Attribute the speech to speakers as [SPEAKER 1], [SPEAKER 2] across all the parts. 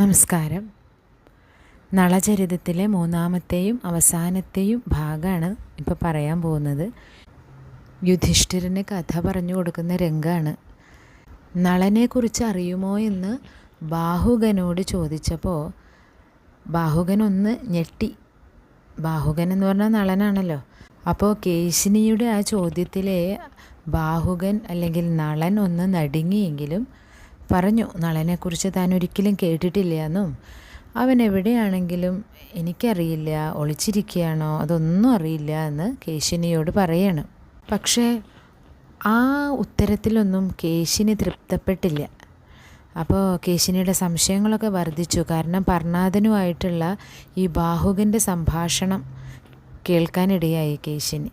[SPEAKER 1] നമസ്കാരം. നളചരിതത്തിലെ മൂന്നാമത്തെയും അവസാനത്തെയും ഭാഗമാണ് ഇപ്പോൾ പറയാൻ പോകുന്നത്. യുധിഷ്ഠിരന് കഥ പറഞ്ഞു കൊടുക്കുന്ന രംഗമാണ് നളനെക്കുറിച്ച് അറിയുമോ എന്ന് ബാഹുകനോട് ചോദിച്ചപ്പോൾ ബാഹുകൻ ഒന്ന് ഞെട്ടി. ബാഹുകൻ എന്ന് പറഞ്ഞാൽ നളനാണല്ലോ. അപ്പോൾ കേശിനിയുടെ ആ ചോദ്യത്തിലെ ബാഹുകൻ അല്ലെങ്കിൽ നളൻ ഒന്ന് നടുങ്ങിയെങ്കിലും പറഞ്ഞു നളനെക്കുറിച്ച് താൻ ഒരിക്കലും കേട്ടിട്ടില്ല എന്നും അവൻ എവിടെയാണെങ്കിലും എനിക്കറിയില്ല ഒളിച്ചിരിക്കുകയാണോ അതൊന്നും അറിയില്ല എന്ന് കേശിനിയോട് പറയാണ്. പക്ഷേ ആ ഉത്തരത്തിലൊന്നും കേശിനി തൃപ്തപ്പെട്ടില്ല. അപ്പോൾ കേശിനിയുടെ സംശയങ്ങളൊക്കെ വർദ്ധിച്ചു. കാരണം പർണാഥനുമായിട്ടുള്ള ഈ ബാഹുകന്റെ സംഭാഷണം കേൾക്കാനിടയായി കേശിനി.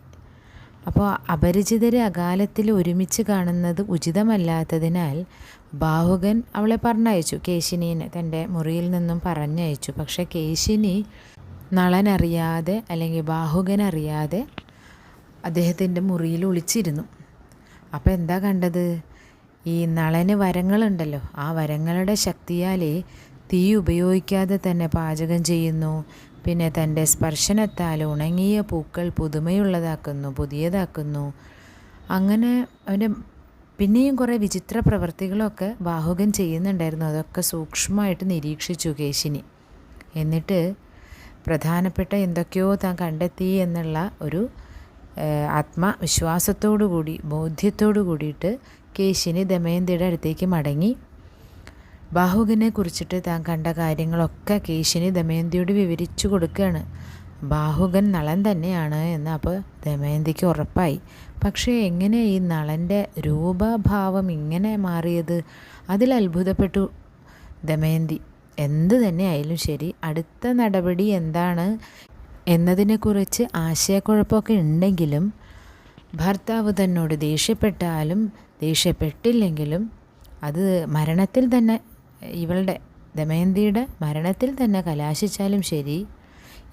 [SPEAKER 1] അപ്പോൾ അപരിചിതരെ അകാലത്തിൽ ഒരുമിച്ച് കാണുന്നത് ഉചിതമല്ലാത്തതിനാൽ ബാഹുകൻ അവളെ പറഞ്ഞയച്ചു. കേശിനീനെ തന്റെ മുറിയിൽ നിന്നും പറഞ്ഞയച്ചു. പക്ഷേ കേശിനി നളനറിയാതെ അല്ലെങ്കിൽ ബാഹുകൻ അറിയാതെ അദ്ദേഹത്തിന്റെ മുറിയിൽ ഒളിച്ചിരുന്നു. അപ്പോൾ എന്താ കണ്ടത്? ഈ നളന് വരങ്ങളുണ്ടല്ലോ. ആ വരങ്ങളുടെ ശക്തിയാലേ തീ ഉപയോഗിക്കാതെ തന്നെ പാചകം ചെയ്യുന്നു. പിന്നെ തന്റെ സ്പർശനത്താൽ ഉണങ്ങിയ പൂക്കൾ പുതുമയുള്ളതാക്കുന്നു പുതിയതാക്കുന്നു. അങ്ങനെ അവന്റെ പിന്നെയും കുറേ വിചിത്ര പ്രവർത്തികളൊക്കെ ബാഹുകൻ ചെയ്യുന്നുണ്ടായിരുന്നു. അതൊക്കെ സൂക്ഷ്മമായിട്ട് നിരീക്ഷിച്ചു കേശിനി. എന്നിട്ട് പ്രധാനപ്പെട്ട എന്തൊക്കെയോ താൻ കണ്ടെത്തി എന്നുള്ള ഒരു ആത്മവിശ്വാസത്തോടു കൂടി ബോധ്യത്തോടു കൂടിയിട്ട് കേശിനി ദമയന്തിയുടെ അടുത്തേക്ക് മടങ്ങി. ബാഹുകനെ കുറിച്ചിട്ട് താൻ കണ്ട കാര്യങ്ങളൊക്കെ കേശിനി ദമയന്തിയോട് വിവരിച്ചു കൊടുക്കുകയാണ് ബാഹുകൻ നളൻ തന്നെയാണ് എന്ന് അപ്പോൾ ദമയന്തിക്ക് ഉറപ്പായി. പക്ഷേ എങ്ങനെ ഈ നളന്റെ രൂപഭാവം ഇങ്ങനെ മാറിയത്? അതിൽ അത്ഭുതപ്പെട്ടു ദമയന്തി. എന്ത് തന്നെ ആയാലും ശരി അടുത്ത നടപടി എന്താണ് എന്നതിനെക്കുറിച്ച് ആശയക്കുഴപ്പമൊക്കെ ഉണ്ടെങ്കിലും ഭർത്താവ് തന്നോട് ദേഷ്യപ്പെട്ടാലും ദേഷ്യപ്പെട്ടില്ലെങ്കിലും അത് മരണത്തിൽ തന്നെ ഇവളുടെ ദമയന്തിയുടെ മരണത്തിൽ തന്നെ കലാശിച്ചാലും ശരി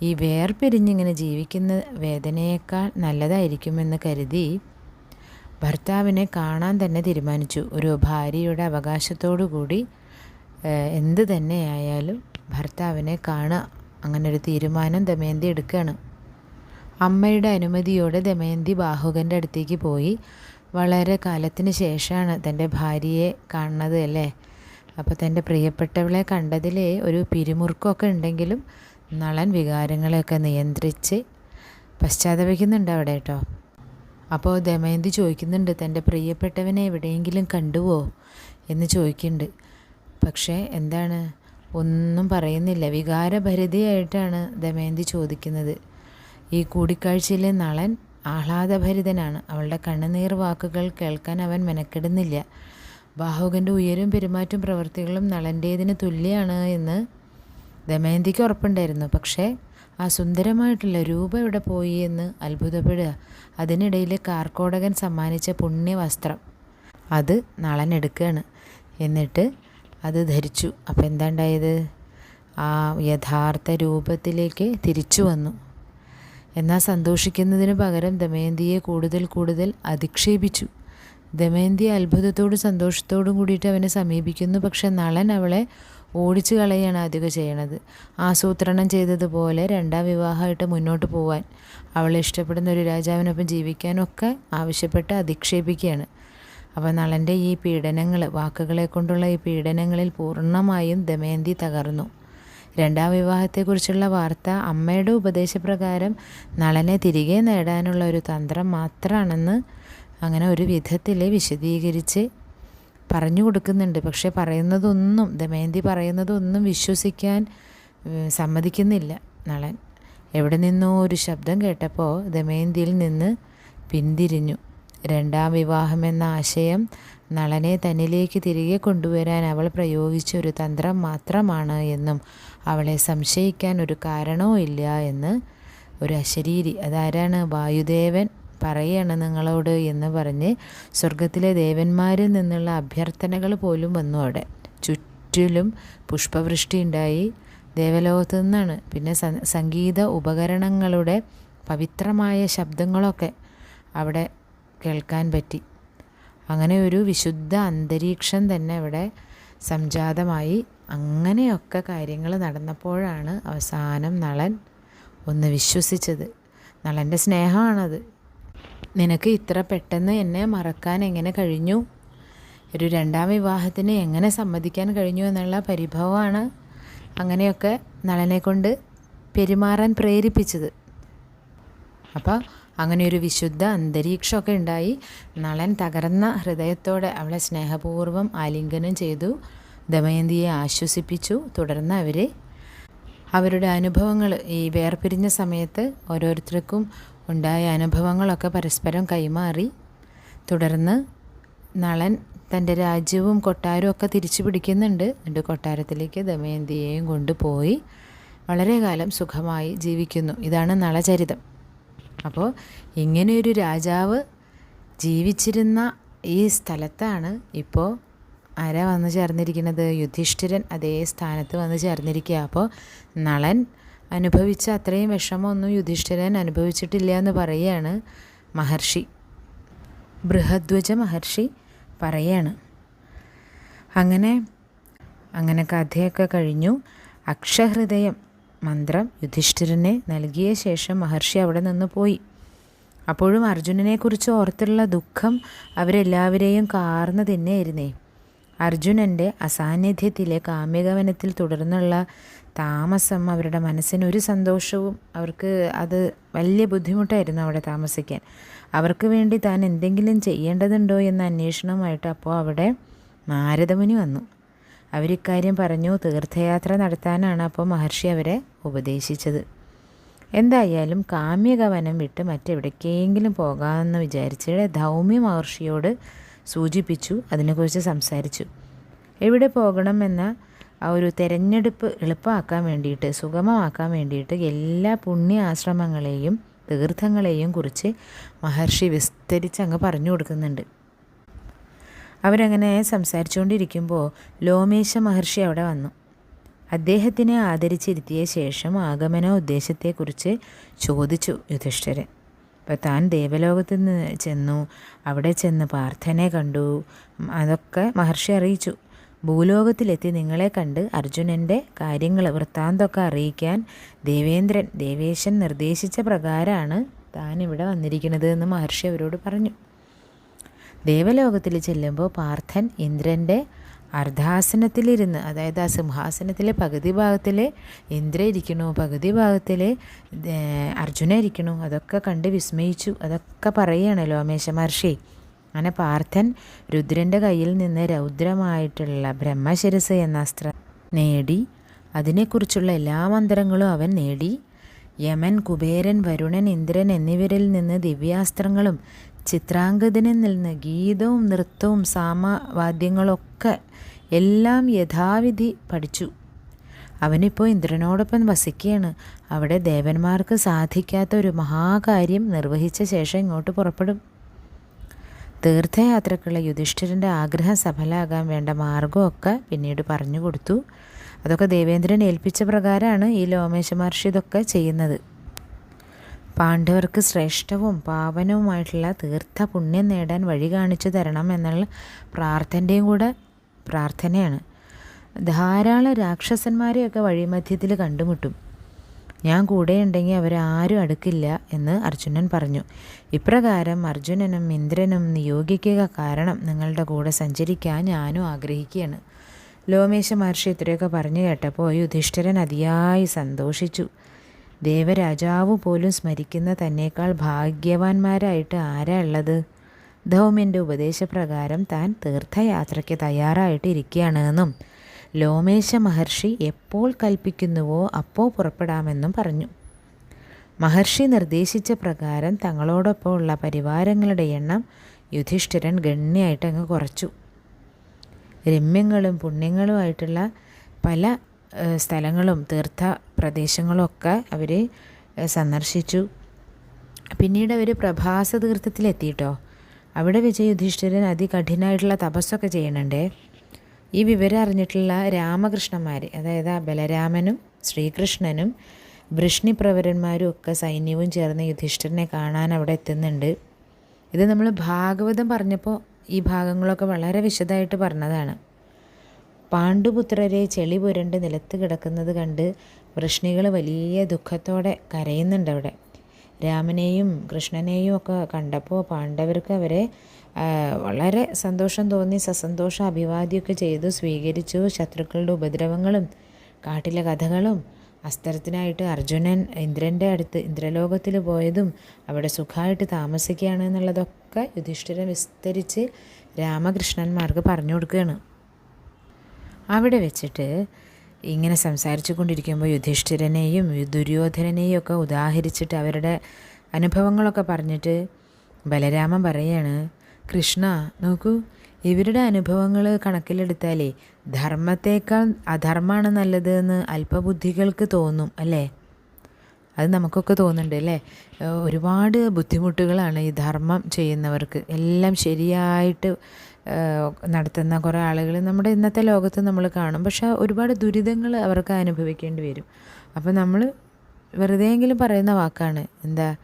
[SPEAKER 1] ഈ വേർപിരിഞ്ഞിങ്ങനെ ജീവിക്കുന്ന വേദനയേക്കാൾ നല്ലതായിരിക്കുമെന്ന് കരുതി ഭർത്താവിനെ കാണാൻ തന്നെ തീരുമാനിച്ചു. ഒരു ഭാര്യയുടെ അവകാശത്തോടു കൂടി എന്ത് തന്നെയായാലും ഭർത്താവിനെ കാണുക. അങ്ങനൊരു തീരുമാനം ദമയന്തി എടുക്കുകയാണ്. അമ്മയുടെ അനുമതിയോടെ ദമയന്തി ബാഹുകന്റെ അടുത്തേക്ക് പോയി. വളരെ കാലത്തിന് ശേഷമാണ് തന്റെ ഭാര്യയെ കാണുന്നത് അല്ലേ? അപ്പോൾ തന്റെ പ്രിയപ്പെട്ടവളെ കണ്ടതിലെ ഒരു പിരിമുറുക്കമൊക്കെ ഉണ്ടെങ്കിലും നളൻ വികാരങ്ങളെയൊക്കെ നിയന്ത്രിച്ച് പശ്ചാത്തപിക്കുന്നുണ്ട് അവിടെ കേട്ടോ. അപ്പോൾ ദമയന്തി ചോദിക്കുന്നുണ്ട് തന്റെ പ്രിയപ്പെട്ടവനെ എവിടെയെങ്കിലും കണ്ടുവോ? എന്ന് ചോദിക്കുന്നുണ്ട്. പക്ഷേ എന്താണ്? ഒന്നും പറയുന്നില്ല. വികാരഭരിതയായിട്ടാണ് ദമയന്തി ചോദിക്കുന്നത്. ഈ കൂടിക്കാഴ്ചയിലെ നളൻ ആഹ്ലാദഭരിതനാണ്. അവളുടെ കണ്ണുനീർ വാക്കുകൾ കേൾക്കാൻ അവൻ മെനക്കെടുന്നില്ല. ബാഹുകന്റെ ഉയരും പെരുമാറ്റവും പ്രവൃത്തികളും നളന്റേതിന് തുല്യമാണ് എന്ന് ദമയന്തിക്ക് ഉറപ്പുണ്ടായിരുന്നു. പക്ഷേ ആ സുന്ദരമായിട്ടുള്ള രൂപ എവിടെ പോയി എന്ന് അത്ഭുതപ്പെടുക. അതിനിടയിൽ കാർക്കോടകൻ സമ്മാനിച്ച പുണ്യവസ്ത്രം. അത് നളൻ എടുക്കുകയാണ്. എന്നിട്ട് അത് ധരിച്ചു. അപ്പോൾ എന്താണ്ടായത്? ആ യഥാർത്ഥ രൂപത്തിലേക്ക് തിരിച്ചു വന്നു. എന്നാൽ സന്തോഷിക്കുന്നതിന് പകരം ദമയന്തിയെ കൂടുതൽ കൂടുതൽ അധിക്ഷേപിച്ചു. ദമയന്തി അത്ഭുതത്തോടും സന്തോഷത്തോടും കൂടിയിട്ട് അവനെ സമീപിക്കുന്നു. പക്ഷെ നളൻ അവളെ ഓടിച്ചു കളയാണ് അധികം ചെയ്യണത്. ആസൂത്രണം ചെയ്തതുപോലെ രണ്ടാം വിവാഹമായിട്ട് മുന്നോട്ട് പോവാൻ അവളെ ഇഷ്ടപ്പെടുന്ന ഒരു രാജാവിനൊപ്പം ജീവിക്കാനൊക്കെ ആവശ്യപ്പെട്ട് അധിക്ഷേപിക്കുകയാണ്. അപ്പോൾ നളന്റെ ഈ പീഡനങ്ങൾ വാക്കുകളെ കൊണ്ടുള്ള ഈ പീഡനങ്ങളിൽ പൂർണമായും ദമയന്തി തകർന്നു. രണ്ടാം വിവാഹത്തെക്കുറിച്ചുള്ള വാർത്ത അമ്മയുടെ ഉപദേശപ്രകാരം നളനെ തിരികെ നേടാനുള്ള ഒരു തന്ത്രം മാത്രമാണെന്ന് അങ്ങനെ ഒരു വിധത്തിൽ വിശദീകരിച്ച് പറഞ്ഞു കൊടുക്കുന്നുണ്ട്. പക്ഷേ പറയുന്നതൊന്നും ദമയന്തി പറയുന്നതൊന്നും വിശ്വസിക്കാൻ സമ്മതിക്കുന്നില്ല നളൻ. എവിടെ നിന്നോ ഒരു ശബ്ദം കേട്ടപ്പോൾ ദമയന്തിയിൽ നിന്ന് പിന്തിരിഞ്ഞു. രണ്ടാം വിവാഹം എന്ന ആശയം നളനെ തന്നിലേക്ക് തിരികെ കൊണ്ടുവരാൻ അവൾ പ്രയോഗിച്ച ഒരു തന്ത്രം മാത്രമാണ് എന്നും അവളെ സംശയിക്കാൻ ഒരു കാരണവും ഇല്ല എന്ന് ഒരു അശരീരി. അതാരാണ്? വായുദേവൻ. പറയാണ് നിങ്ങളോട് എന്ന് പറഞ്ഞ് സ്വർഗത്തിലെ ദേവന്മാരിൽ നിന്നുള്ള അഭ്യർത്ഥനകൾ പോലും വന്നു അവിടെ. ചുറ്റിലും പുഷ്പവൃഷ്ടി ഉണ്ടായി. ദേവലോകത്തു നിന്നാണ്. പിന്നെ സംഗീത ഉപകരണങ്ങളുടെ പവിത്രമായ ശബ്ദങ്ങളൊക്കെ അവിടെ കേൾക്കാൻ പറ്റി. അങ്ങനെ ഒരു വിശുദ്ധ അന്തരീക്ഷം തന്നെ ഇവിടെ സംജാതമായി. അങ്ങനെയൊക്കെ കാര്യങ്ങൾ നടന്നപ്പോഴാണ് അവസാനം നളൻ ഒന്ന് വിശ്വസിച്ചത്. നളന്റെ സ്നേഹമാണത്. നിനക്ക് ഇത്ര പെട്ടെന്ന് എന്നെ മറക്കാൻ എങ്ങനെ കഴിഞ്ഞു? ഒരു രണ്ടാം വിവാഹത്തിന് എങ്ങനെ സമ്മതിക്കാൻ കഴിഞ്ഞു എന്നുള്ള പരിഭവമാണ് അങ്ങനെയൊക്കെ നളനെ കൊണ്ട് പെരുമാറാൻ പ്രേരിപ്പിച്ചത്. അപ്പോൾ അങ്ങനെ ഒരു വിശുദ്ധ അന്തരീക്ഷമൊക്കെ ഉണ്ടായി. നളൻ തകർന്ന ഹൃദയത്തോടെ അവളെ സ്നേഹപൂർവം ആലിംഗനം ചെയ്തു ദമയന്തിയെ ആശ്വസിപ്പിച്ചു തുടർന്ന് അവരെ അവരുടെ അനുഭവങ്ങൾ ഈ വേർപിരിഞ്ഞ സമയത്ത് ഓരോരുത്തർക്കും ഉണ്ടായ അനുഭവങ്ങളൊക്കെ പരസ്പരം കൈമാറി. തുടർന്ന് നളൻ തന്റെ രാജ്യവും കൊട്ടാരവും ഒക്കെ തിരിച്ചു പിടിക്കുന്നുണ്ട്. എന്നിട്ട് കൊട്ടാരത്തിലേക്ക് ദമയന്തിയെയും കൊണ്ടുപോയി വളരെ കാലം സുഖമായി ജീവിക്കുന്നു. ഇതാണ് നളചരിതം. അപ്പോൾ ഇങ്ങനെയൊരു രാജാവ് ജീവിച്ചിരുന്ന ഈ സ്ഥലത്താണ് ഇപ്പോൾ ആരാ വന്നു ചേർന്നിരിക്കുന്നത്. യുധിഷ്ഠിരൻ അതേ സ്ഥാനത്ത് വന്ന് ചേർന്നിരിക്കുക അപ്പോൾ നളൻ അനുഭവിച്ച അത്രയും വിഷമമൊന്നും യുധിഷ്ഠിരൻ അനുഭവിച്ചിട്ടില്ല എന്ന് പറയുകയാണ് മഹർഷി. ബൃഹദ്വജ മഹർഷി പറയാണ്. അങ്ങനെ അങ്ങനെ കഥയൊക്കെ കഴിഞ്ഞു. അക്ഷഹൃദയം മന്ത്രം യുധിഷ്ഠിരനെ നൽകിയ ശേഷം മഹർഷി അവിടെ നിന്ന് പോയി. അപ്പോഴും അർജുനനെക്കുറിച്ച് ഓർത്തുള്ള ദുഃഖം അവരെല്ലാവരെയും കാർന്നു തന്നെയായിരുന്നേ. അർജുനന്റെ അസാന്നിധ്യത്തിലെ കാമ്യഗവനത്തിൽ തുടർന്നുള്ള താമസം അവരുടെ മനസ്സിന് ഒരു സന്തോഷവും അവർക്ക് അത് വലിയ ബുദ്ധിമുട്ടായിരുന്നു അവിടെ താമസിക്കാൻ. അവർക്ക് വേണ്ടി താൻ എന്തെങ്കിലും ചെയ്യേണ്ടതുണ്ടോ എന്ന അന്വേഷണവുമായിട്ട് അപ്പോൾ അവിടെ നാരദമുനി വന്നു. അവരിക്കാര്യം പറഞ്ഞു തീർത്ഥയാത്ര നടത്താനാണ് അപ്പോൾ മഹർഷി അവരെ ഉപദേശിച്ചത്. എന്തായാലും കാമ്യകവനം വിട്ട് മറ്റെവിടേക്കെങ്കിലും പോകാമെന്ന് വിചാരിച്ചിട്ട് ധൗമ്യ മഹർഷിയോട് സൂചിപ്പിച്ചു അതിനെക്കുറിച്ച് സംസാരിച്ചു. എവിടെ പോകണമെന്ന ആ ഒരു തിരഞ്ഞെടുപ്പ് എളുപ്പമാക്കാൻ വേണ്ടിയിട്ട് സുഗമമാക്കാൻ വേണ്ടിയിട്ട് എല്ലാ പുണ്യ ആശ്രമങ്ങളെയും തീർത്ഥങ്ങളെയും കുറിച്ച് മഹർഷി വിസ്തരിച്ച് അങ്ങ് പറഞ്ഞു കൊടുക്കുന്നുണ്ട്. അവരങ്ങനെ സംസാരിച്ചുകൊണ്ടിരിക്കുമ്പോൾ ലോമേശ മഹർഷി അവിടെ വന്നു. അദ്ദേഹത്തിനെ ആദരിച്ചിരുത്തിയ ശേഷം ആഗമന ഉദ്ദേശത്തെക്കുറിച്ച് ചോദിച്ചു യുധിഷ്ഠിരൻ. അപ്പോൾ താൻ ദേവലോകത്ത് നിന്ന് ചെന്നു അവിടെ ചെന്ന് പ്രാർത്ഥനയെ കണ്ടു. അതൊക്കെ മഹർഷി അറിയിച്ചു. ഭൂലോകത്തിലെത്തി നിങ്ങളെ കണ്ട് അർജുനന്റെ കാര്യങ്ങൾ വൃത്താന്തമൊക്കെ അറിയിക്കാൻ ദേവേന്ദ്രൻ ദേവേശൻ നിർദ്ദേശിച്ച പ്രകാരമാണ് താൻ ഇവിടെ വന്നിരിക്കുന്നത് എന്ന് മഹർഷി അവരോട് പറഞ്ഞു. ദേവലോകത്തിൽ ചെല്ലുമ്പോൾ പാർത്ഥൻ ഇന്ദ്രന്റെ അർദ്ധാസനത്തിലിരുന്ന് അതായത് ആ സിംഹാസനത്തിലെ പകുതി ഭാഗത്തിൽ ഇന്ദ്ര ഇരിക്കണു പകുതി ഭാഗത്തിൽ അർജുന ഇരിക്കണു അതൊക്കെ കണ്ട് വിസ്മയിച്ചു. അതൊക്കെ പറയുകയാണ് ലോമേശ മഹർഷി അങ്ങനെ പാർത്ഥൻ രുദ്രന്റെ കയ്യിൽ നിന്ന് രൗദ്രമായിട്ടുള്ള ബ്രഹ്മശിരസ് എന്ന അസ്ത്രം നേടി അതിനെക്കുറിച്ചുള്ള എല്ലാ മന്ത്രങ്ങളും അവൻ നേടി. യമൻ കുബേരൻ വരുണൻ ഇന്ദ്രൻ എന്നിവരിൽ നിന്ന് ദിവ്യാസ്ത്രങ്ങളും ചിത്രാംഗതനിൽ നിന്ന് ഗീതവും നൃത്തവും സാമവാദ്യങ്ങളൊക്കെ എല്ലാം യഥാവിധി പഠിച്ചു. അവനിപ്പോൾ ഇന്ദ്രനോടൊപ്പം വസിക്കുകയാണ്. അവിടെ ദേവന്മാർക്ക് സാധിക്കാത്ത ഒരു മഹാകാര്യം നിർവഹിച്ച ശേഷം ഇങ്ങോട്ട് പുറപ്പെടും. തീർത്ഥയാത്രക്കുള്ള യുധിഷ്ഠിരന്റെ ആഗ്രഹം സഫലമാകാൻ വേണ്ട മാർഗമൊക്കെ പിന്നീട് പറഞ്ഞു കൊടുത്തു. അതൊക്കെ ദേവേന്ദ്രൻ ഏൽപ്പിച്ച പ്രകാരമാണ് ഈ ലോമേശ മഹർഷി ഇതൊക്കെ ചെയ്യുന്നത്. പാണ്ഡവർക്ക് ശ്രേഷ്ഠവും പാവനവുമായിട്ടുള്ള തീർത്ഥ പുണ്യം നേടാൻ വഴി കാണിച്ചു തരണം എന്നുള്ള പ്രാർത്ഥനയും കൂടെ പ്രാർത്ഥനയാണ്. ധാരാളം രാക്ഷസന്മാരെയൊക്കെ വഴിമധ്യത്തിൽ കണ്ടുമുട്ടും. ഞാൻ കൂടെയുണ്ടെങ്കിൽ അവരാരും അടുക്കില്ല എന്ന് അർജുനൻ പറഞ്ഞു. ഇപ്രകാരം അർജുനനും ഇന്ദ്രനും നിയോഗിക്കുക കാരണം നിങ്ങളുടെ കൂടെ സഞ്ചരിക്കാൻ ഞാനും ആഗ്രഹിക്കുകയാണ്. ലോമേശ മഹർഷി ഇത്രയൊക്കെ പറഞ്ഞു കേട്ടപ്പോൾ യുധിഷ്ഠിരൻ അതിയായി സന്തോഷിച്ചു. ദേവരാജാവ് പോലും സ്മരിക്കുന്ന തന്നേക്കാൾ ഭാഗ്യവാന്മാരായിട്ട് ആരാ ഉള്ളത്? ധൗമ്യന്റെ ഉപദേശപ്രകാരം താൻ തീർത്ഥയാത്രയ്ക്ക് തയ്യാറായിട്ടിരിക്കുകയാണെന്നും ലോമേശ മഹർഷി എപ്പോൾ കൽപ്പിക്കുന്നുവോ അപ്പോൾ പുറപ്പെടാമെന്നും പറഞ്ഞു. മഹർഷി നിർദ്ദേശിച്ച പ്രകാരം തങ്ങളോടൊപ്പം ഉള്ള പരിവാരങ്ങളുടെ എണ്ണം യുധിഷ്ഠിരൻ ഗണ്യമായിട്ട് അങ്ങ് കുറച്ചു. രമ്യങ്ങളും പുണ്യങ്ങളുമായിട്ടുള്ള പല സ്ഥലങ്ങളും തീർത്ഥ പ്രദേശങ്ങളും ഒക്കെ അവർ സന്ദർശിച്ചു. പിന്നീട് അവർ പ്രഭാസ തീർത്ഥത്തിലെത്തിയിട്ടോ അവിടെ വെച്ച് യുധിഷ്ഠിരൻ അതികഠിനായിട്ടുള്ള തപസ്സൊക്കെ ചെയ്യണുണ്ടേ. ഈ വിവരം അറിഞ്ഞിട്ടുള്ള രാമകൃഷ്ണന്മാർ അതായത് ആ ബലരാമനും ശ്രീകൃഷ്ണനും വൃഷ്ണിപ്രവരന്മാരും ഒക്കെ സൈന്യവും ചേർന്ന് യുധിഷ്ഠിരനെ കാണാൻ അവിടെ എത്തുന്നുണ്ട്. ഇത് നമ്മൾ ഭാഗവതം പറഞ്ഞപ്പോൾ ഈ ഭാഗങ്ങളൊക്കെ വളരെ വിശദമായിട്ട് പറഞ്ഞതാണ്. പാണ്ഡുപുത്രരെ ചെളി പുരണ്ട് നിലത്ത് കിടക്കുന്നത് കണ്ട് വൃഷ്ണികൾ വലിയ ദുഃഖത്തോടെ കരയുന്നുണ്ട് അവിടെ. രാമനെയും കൃഷ്ണനെയും ഒക്കെ കണ്ടപ്പോൾ പാണ്ഡവർക്ക് അവരെ വളരെ സന്തോഷം തോന്നി സസന്തോഷ അഭിവാദ്യമൊക്കെ ചെയ്തു സ്വീകരിച്ചു ശത്രുക്കളുടെ ഉപദ്രവങ്ങളും കാട്ടിലെ കഥകളും അസ്ത്രത്തിനായിട്ട് അർജുനൻ ഇന്ദ്രന്റെ അടുത്ത് ഇന്ദ്രലോകത്തിൽ പോയതും അവിടെ സുഖമായിട്ട് താമസിക്കുകയാണ് എന്നുള്ളതൊക്കെ യുധിഷ്ഠിരൻ വിസ്തരിച്ച് രാമകൃഷ്ണന്മാർക്ക് പറഞ്ഞു കൊടുക്കുകയാണ്. അവിടെ വെച്ചിട്ട് ഇങ്ങനെ സംസാരിച്ചു കൊണ്ടിരിക്കുമ്പോൾ യുധിഷ്ഠിരനെയും ദുര്യോധനനെയും ഒക്കെ ഉദാഹരിച്ചിട്ട് അവരുടെ അനുഭവങ്ങളൊക്കെ പറഞ്ഞിട്ട് ബലരാമൻ പറയാണ് കൃഷ്ണ നോക്കൂ ഇവരുടെ അനുഭവങ്ങൾ കണക്കിലെടുത്താലേ ധർമ്മത്തേക്കാൾ അധർമ്മമാണ് നല്ലത് എന്ന് അല്പബുദ്ധികൾക്ക് തോന്നും അല്ലേ? അത് നമുക്കൊക്കെ തോന്നുന്നുണ്ട് അല്ലേ? ഒരുപാട് ബുദ്ധിമുട്ടുകളാണ് ഈ ധർമ്മം ചെയ്യുന്നവർക്ക്. എല്ലാം ശരിയായിട്ട് നടത്തുന്ന കുറേ ആളുകൾ നമ്മുടെ ഇന്നത്തെ ലോകത്ത് നമ്മൾ കാണും. പക്ഷേ ഒരുപാട് ദുരിതങ്ങൾ അവർക്ക് അനുഭവിക്കേണ്ടി വരും. അപ്പോൾ നമ്മൾ വെറുതെയെങ്കിലും പറയുന്ന വാക്കാണ്. എന്താ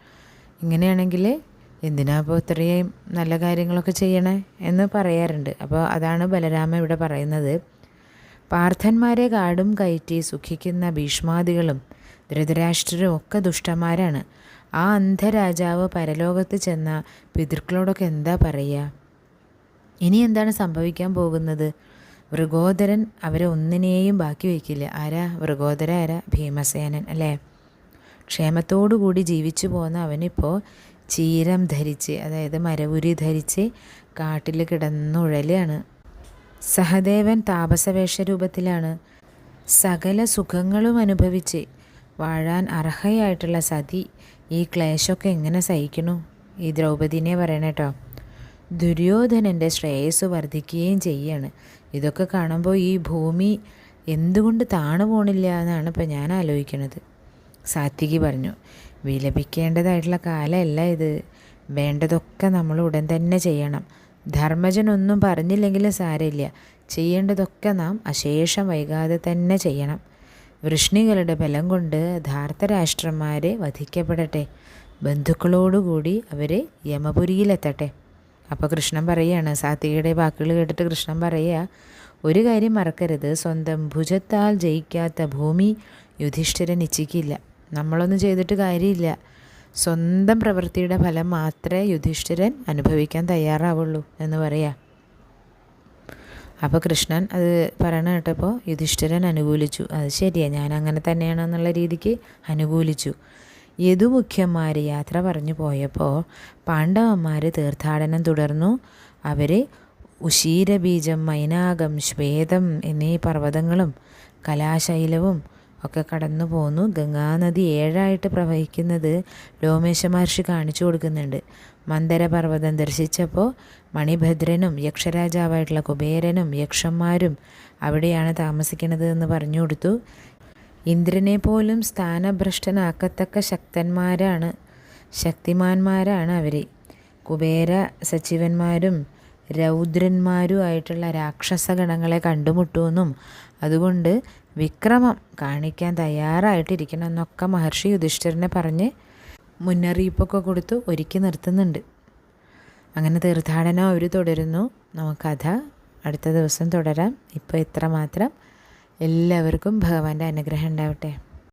[SPEAKER 1] ഇങ്ങനെയാണെങ്കിൽ എന്തിനാ അപ്പോൾ ഇത്രയും നല്ല കാര്യങ്ങളൊക്കെ ചെയ്യണേ എന്ന് പറയാറുണ്ട്. അപ്പോൾ അതാണ് ബലരാമ ഇവിടെ പറയുന്നത്. പാർത്ഥന്മാരെ കാടും കയറ്റി സുഖിക്കുന്ന ഭീഷ്മാദികളും ധൃതരാഷ്ട്രരും ഒക്കെ ദുഷ്ടന്മാരാണ്. ആ അന്ധരാജാവ് പരലോകത്ത് ചെന്ന പിതൃക്കളോടൊക്കെ എന്താ പറയുക ഇനി എന്താണ് സംഭവിക്കാൻ പോകുന്നത്? വൃഗോദരൻ അവരെ ഒന്നിനെയും ബാക്കി വയ്ക്കില്ല. ആരാ? വൃഗോദര ആരാ? ഭീമസേനൻ അല്ലേ? ക്ഷേമത്തോടുകൂടി ജീവിച്ചു പോകുന്ന അവനിപ്പോൾ ചീരം ധരിച്ച് അതായത് മരവുരി ധരിച്ച് കാട്ടിൽ കിടന്നുഴലാണ്. സഹദേവൻ താപസവേഷ രൂപത്തിലാണ്. സകല സുഖങ്ങളും അനുഭവിച്ച് വാഴാൻ അർഹയായിട്ടുള്ള സതി ഈ ക്ലേശമൊക്കെ എങ്ങനെ സഹിക്കണു? ഈ ദ്രൗപദിനെ പറയണേട്ടോ. ദുര്യോധനന്റെ ശ്രേയസ് വർദ്ധിക്കുകയും ചെയ്യാണ്. ഇതൊക്കെ കാണുമ്പോൾ ഈ ഭൂമി എന്തുകൊണ്ട് താണു പോണില്ല എന്നാണ് ഇപ്പം ഞാൻ ആലോചിക്കുന്നത്. സാത്വികി പറഞ്ഞു വിലപിക്കേണ്ടതായിട്ടുള്ള കാലമല്ല ഇത്. വേണ്ടതൊക്കെ നമ്മൾ ഉടൻ തന്നെ ചെയ്യണം. ധർമ്മജൻ ഒന്നും പറഞ്ഞില്ലെങ്കിലും സാരമില്ല. ചെയ്യേണ്ടതൊക്കെ നാം അശേഷം വൈകാതെ തന്നെ ചെയ്യണം. വൃഷ്ണികളുടെ ബലം കൊണ്ട് ധാർത്തരാഷ്ട്രന്മാരെ വധിക്കപ്പെടട്ടെ. ബന്ധുക്കളോടുകൂടി അവരെ യമപുരിയിലെത്തട്ടെ. അപ്പോൾ കൃഷ്ണൻ പറയുകയാണ് സാത്വികയുടെ വാക്കുകൾ കേട്ടിട്ട് കൃഷ്ണൻ പറയുക ഒരു കാര്യം മറക്കരുത് സ്വന്തം ഭുജത്താൽ ജയിക്കാത്ത ഭൂമി യുധിഷ്ഠിരൻ ഇച്ഛിക്കില്ല നമ്മളൊന്നും ചെയ്തിട്ട് കാര്യമില്ല. സ്വന്തം പ്രവൃത്തിയുടെ ഫലം മാത്രമേ യുധിഷ്ഠിരൻ അനുഭവിക്കാൻ തയ്യാറാവുള്ളൂ എന്ന് പറയാം. അപ്പോൾ കൃഷ്ണൻ അത് പറയണ കേട്ടപ്പോൾ യുധിഷ്ഠിരൻ അനുകൂലിച്ചു. അത് ശരിയാണ് ഞാൻ അങ്ങനെ തന്നെയാണെന്നുള്ള രീതിക്ക് അനുകൂലിച്ചു. യദുമുഖ്യന്മാർ യാത്ര പറഞ്ഞു പോയപ്പോൾ പാണ്ഡവന്മാർ തീർത്ഥാടനം തുടർന്നു. അവർ ഉശീരബീജം മൈനാകം ശ്വേതം എന്നീ പർവതങ്ങളും കലാശൈലവും ഒക്കെ കടന്നു പോന്നു. ഗംഗാനദി ഏഴായിട്ട് പ്രവഹിക്കുന്നത് ലോമേശ മഹർഷി കാണിച്ചു കൊടുക്കുന്നുണ്ട്. മന്ദരപർവതം ദർശിച്ചപ്പോൾ മണിഭദ്രനും യക്ഷരാജാവായിട്ടുള്ള കുബേരനും യക്ഷന്മാരും അവിടെയാണ് താമസിക്കുന്നത് എന്ന് പറഞ്ഞു കൊടുത്തു. ഇന്ദ്രനെ പോലും സ്ഥാനഭ്രഷ്ടനാക്കത്തക്ക ശക്തന്മാരാണ് ശക്തിമാന്മാരാണ് അവർ കുബേര സച്ചിവന്മാരും രൗദ്രന്മാരുമായിട്ടുള്ള രാക്ഷസഗണങ്ങളെ കണ്ടുമുട്ടുമെന്നും അതുകൊണ്ട് വിക്രമം കാണിക്കാൻ തയ്യാറായിട്ടിരിക്കണം എന്നൊക്കെ മഹർഷി യുധിഷ്ഠിരനെ പറഞ്ഞ് മുന്നറിയിപ്പൊക്കെ കൊടുത്തു ഒരുക്കി നിർത്തുന്നുണ്ട്. അങ്ങനെ തീർത്ഥാടനം അവർ തുടരുന്നു. നമുക്കഥ അടുത്ത ദിവസം തുടരാം. ഇപ്പോൾ ഇത്ര മാത്രം എല്ലാവർക്കും ഭഗവാന്റെ അനുഗ്രഹം ഉണ്ടാവട്ടെ.